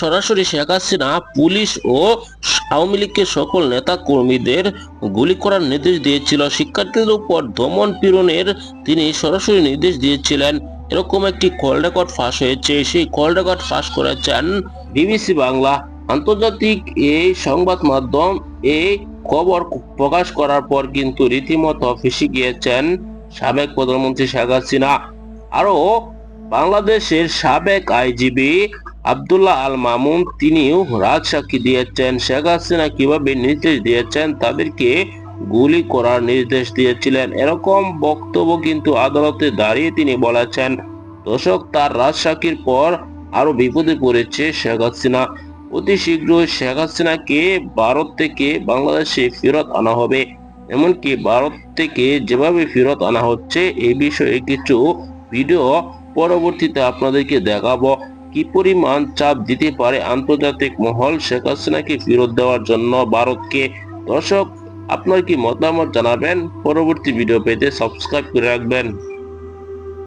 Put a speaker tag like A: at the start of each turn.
A: সরাসরি শেখ হাসিনা পুলিশ ও আওয়ামী লীগের সকল নেতা কর্মীদের গুলি করার নির্দেশ দিয়েছিল। শিক্ষার্থীদের উপর দমন পীড়নের তিনি সরাসরি নির্দেশ দিয়েছিলেন। এরকম একটি কল রেকর্ড ফাঁস হয়েছে। সেই কল রেকর্ড ফাঁস করেছেন বিবিসি বাংলা। আন্তর্জাতিক এই সংবাদ মাধ্যম এই খবর প্রকাশ করার পর কিন্তু রীতিমতো ফেসে গিয়েছেন সাবেক প্রধানমন্ত্রী শেখ হাসিনা। আরও বাংলাদেশের সাবেক আইজিবি আব্দুল্লাহ আল মামুন তিনিও রাজসাক্ষী দিয়েছেন। শেখ হাসিনা কীভাবে নির্দেশ দিয়েছেন তাদেরকে গুলি করার নির্দেশ দিয়েছিলেন, এরকম বক্তব্য কিন্তু আদালতে দাঁড়িয়ে তিনি বলেছেন। দর্শক, তার রাজসাক্ষীর পর আরও বিপদে পড়েছে শেখ হাসিনা। অতি শীঘ্রই শেখ হাসিনাকে ভারত থেকে বাংলাদেশে ফেরত আনা হবে। এমনকি ভারত থেকে যেভাবে ফেরত আনা হচ্ছে এই বিষয়ে কিছু ভিডিও পরবর্তীতে আপনাদেরকে দেখাবো। কি পরিমাণ চাপ দিতে পারে আন্তর্জাতিক মহল? শেখ হাসিনাকে ফেরত দেওয়ার জন্য ভারতকে দর্শক, আপনার কি মতামত জানাবেন? পরবর্তী ভিডিও পেতে সাবস্ক্রাইব করে রাখবেন।